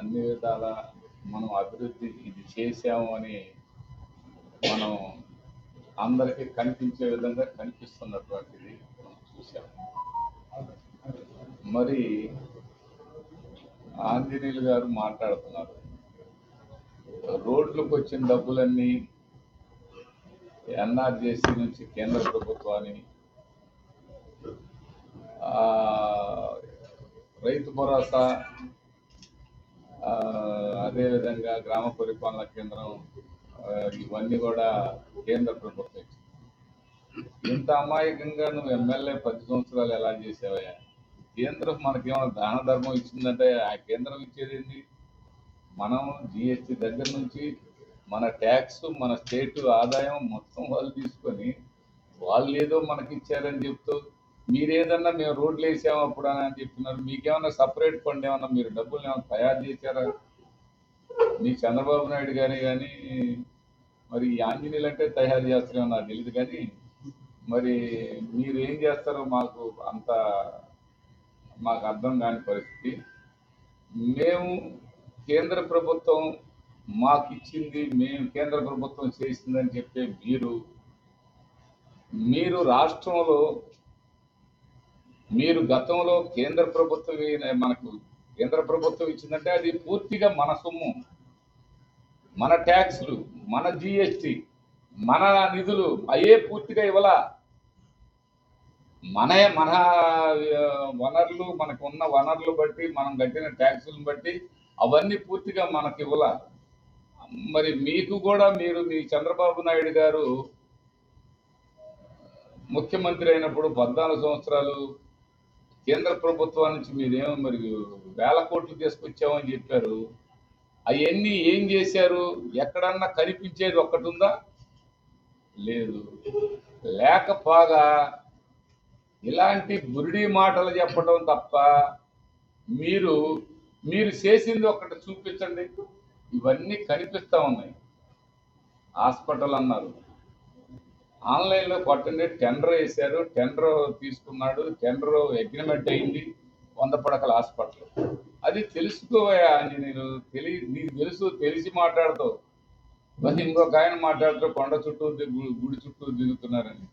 అన్ని విధాల మనం అభివృద్ధి ఇది చేశాము అని మనం అందరికీ కనిపించే విధంగా కనిపిస్తున్నటువంటిది మనం చూసాము మరి ఆంజనేయులు గారు మాట్లాడుతున్నారు. రోడ్లకు వచ్చిన డబ్బులన్నీ ఎన్ఆర్జేసీ నుంచి కేంద్ర ప్రభుత్వాన్ని రైతు భరోసా అదేవిధంగా గ్రామ పరిపాలన కేంద్రం ఇవన్నీ కూడా కేంద్ర ప్రభుత్వం ఇంత అమాయకంగా నువ్వు ఎమ్మెల్యే పది సంవత్సరాలు ఎలా చేసావయ్యా? కేంద్రం మనకేమైనా దాన ధర్మం ఇచ్చిందంటే ఆ కేంద్రం ఇచ్చేది ఏంటి మనం జిఎస్టి దగ్గర నుంచి మన ట్యాక్స్ మన స్టేట్ ఆదాయం మొత్తం వాళ్ళు తీసుకొని వాళ్ళు ఏదో మనకి ఇచ్చారని చెప్తూ మీరేదన్నా మేము రోడ్లు వేసాము అప్పుడు అని చెప్తున్నారు. మీకేమన్నా సపరేట్ ఫండ్ ఏమన్నా మీరు డబ్బులు ఏమైనా తయారు చేశారా? మీ చంద్రబాబు నాయుడు కానీ కానీ మరి ఆంజనేయులు అంటే తయారు చేస్తారేమో నాకు తెలియదు కానీ మరి మీరు ఏం చేస్తారో మాకు అంత మాకు అర్థం కాని పరిస్థితి. మేము కేంద్ర ప్రభుత్వం మాకు ఇచ్చింది మేము కేంద్ర ప్రభుత్వం చేసిందని చెప్పే మీరు మీరు రాష్ట్రంలో మీరు గతంలో కేంద్ర ప్రభుత్వం మనకు కేంద్ర ప్రభుత్వం ఇచ్చిందంటే అది పూర్తిగా మన సొమ్ము. మన ట్యాక్స్లు మన జిఎస్టి మన నిధులు అయ్యే పూర్తిగా ఇవ్వాల. మన మన వనరులు మనకు ఉన్న వనరులు బట్టి మనం కట్టిన ట్యాక్సులను బట్టి అవన్నీ పూర్తిగా మనకి ఇవ్వాల. మరి మీకు కూడా మీరు మీ చంద్రబాబు నాయుడు గారు ముఖ్యమంత్రి అయినప్పుడు పద్నాలుగు సంవత్సరాలు కేంద్ర ప్రభుత్వం నుంచి మీరేమో మరి వేల కోట్లు తీసుకొచ్చామని చెప్పారు. అవన్నీ ఏం చేశారు? ఎక్కడన్నా కనిపించేది ఒక్కటి ఉందా? లేదు. లేకపోగా ఇలాంటి బురిడి మాటలు చెప్పడం తప్ప మీరు మీరు చేసింది ఒకటి చూపించండి. ఇవన్నీ కనిపిస్తూ ఉన్నాయి. హాస్పిటల్ అన్నారు. ఆన్లైన్లో కొట్టండి. టెండర్ వేశారు. టెండర్ తీసుకున్నాడు. టెండర్ అగ్రిమెంట్ అయింది. వంద పడకల హాస్పిటల్. అది తెలుసుకోవా నేను తెలి నీకు తెలుసు తెలిసి మాట్లాడతావు. మరి ఇంకొక ఆయన మాట్లాడుతూ కొండ చుట్టూరు గుడి చుట్టూరు తిరుగుతున్నారని.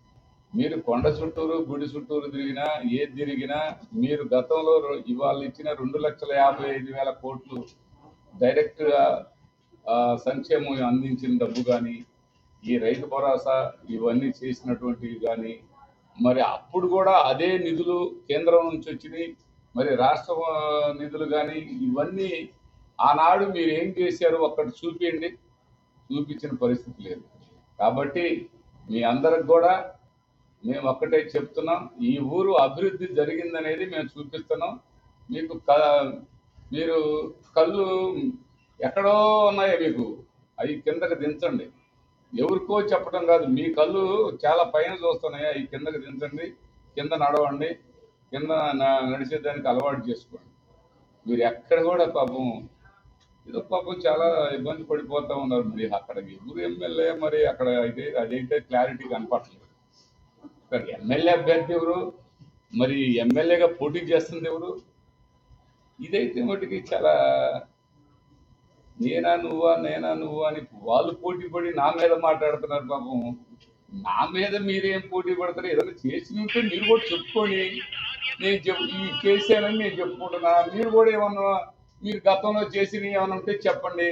మీరు కొండ చుట్టూరు గుడి చుట్టూరు తిరిగినా ఏది తిరిగినా మీరు గతంలో ఇవాళ ఇచ్చిన రెండు లక్షల యాభై ఐదు వేల కోట్లు డైరెక్ట్గా సంక్షేమం అందించిన డబ్బు కానీ ఈ రైతు భరోసా ఇవన్నీ చేసినటువంటివి కానీ మరి అప్పుడు కూడా అదే నిధులు కేంద్రం నుంచి వచ్చినాయి మరి రాష్ట్ర నిధులు కానీ ఇవన్నీ ఆనాడు మీరు ఏం చేశారు ఒక్కటి చూపించండి చూపించిన పరిస్థితి లేదు. కాబట్టి మీ అందరికి కూడా మేము ఒక్కటే చెప్తున్నాం ఈ ఊరు అభివృద్ధి జరిగిందనేది మేము చూపిస్తున్నాం. మీకు క మీరు కళ్ళు ఎక్కడో ఉన్నాయో మీకు? అవి కిందకు దించండి. ఎవరికో చెప్పడం కాదు. మీ కళ్ళు చాలా పైన చూస్తున్నాయి? ఈ కిందకి దించండి కింద నడవండి కింద నడిచే నడిచేదానికి అలవాటు చేసుకోండి. మీరు ఎక్కడ కూడా పాపం ఏదో పాపం చాలా ఇబ్బంది పడిపోతా ఉన్నారు మరి అక్కడ ఎవరు ఎమ్మెల్యే మరి అక్కడ అయితే అదైతే క్లారిటీ కనపడలేదు ఇక్కడ ఎమ్మెల్యే అభ్యర్థి ఎవరు? మరి ఎమ్మెల్యేగా పోటీ చేస్తుంది ఎవరు? ఇదైతే మటుకి చాలా నేనా నువ్వా నేనా నువ్వా అని వాళ్ళు పోటీ పడి నా మీద మాట్లాడుతున్నారు పాపం. నా మీద మీరేం పోటీ పడతారు? ఏదైనా చేసి ఉంటే మీరు కూడా చెప్పుకోండి నేను చెప్ ఈ చేశానని నేను చెప్పుకుంటున్నా. మీరు కూడా ఏమన్నా మీరు గతంలో చేసినవి ఏమైనా ఉంటే చెప్పండి.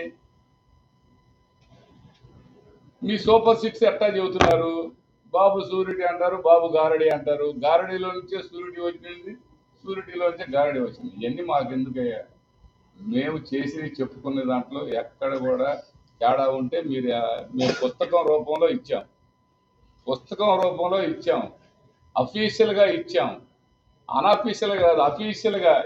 మీ సూపర్ సిక్స్ ఎట్టా చెబుతున్నారు? బాబు సూర్యుడి అంటారు బాబు గారడి అంటారు. గారడిలో నుంచే సూర్యుడి వచ్చింది సూర్యుడిలో నుంచే గారడి వచ్చింది. ఇవన్నీ మాకు ఎందుకయ్యా మేము చేసి చెప్పుకునే దాంట్లో ఎక్కడ కూడా తేడా ఉంటే మీరు మేము పుస్తకం రూపంలో ఇచ్చాం. పుస్తకం రూపంలో ఇచ్చాం. అఫీషియల్గా ఇచ్చాం. అన్అఫీషియల్ కాదు అఫీషియల్గా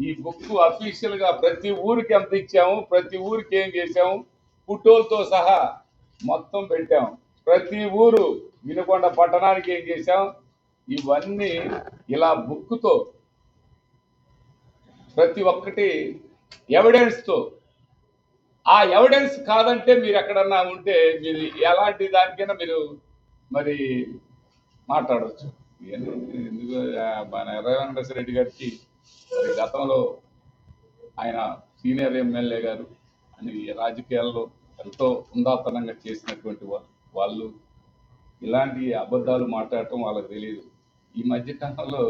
ఈ బుక్ అఫీషియల్గా ప్రతి ఊరికి ఎంత ఇచ్చాము ప్రతి ఊరికి ఏం చేసాము ఫోటోలతో సహా మొత్తం పెట్టాం. ప్రతి ఊరు వినుకొండ పట్టణానికి ఏం చేసాం ఇవన్నీ ఇలా బుక్తో ప్రతి ఒక్కటి ఎవిడెన్స్తో ఆ ఎవిడెన్స్ కాదంటే మీరు ఎక్కడన్నా ఉంటే మీరు ఎలాంటి దానికైనా మీరు మరి మాట్లాడవచ్చు ఎందుకు? మన ఎర్రవెంకటేశ్వర రెడ్డి గారికి మరి గతంలో ఆయన సీనియర్ ఎమ్మెల్యే గారు అని రాజకీయాల్లో ఎంతో ఉందాతనంగా చేసినటువంటి వాళ్ళు వాళ్ళు ఇలాంటి అబద్ధాలు మాట్లాడటం వాళ్ళకి తెలియదు ఈ మధ్య కాలంలో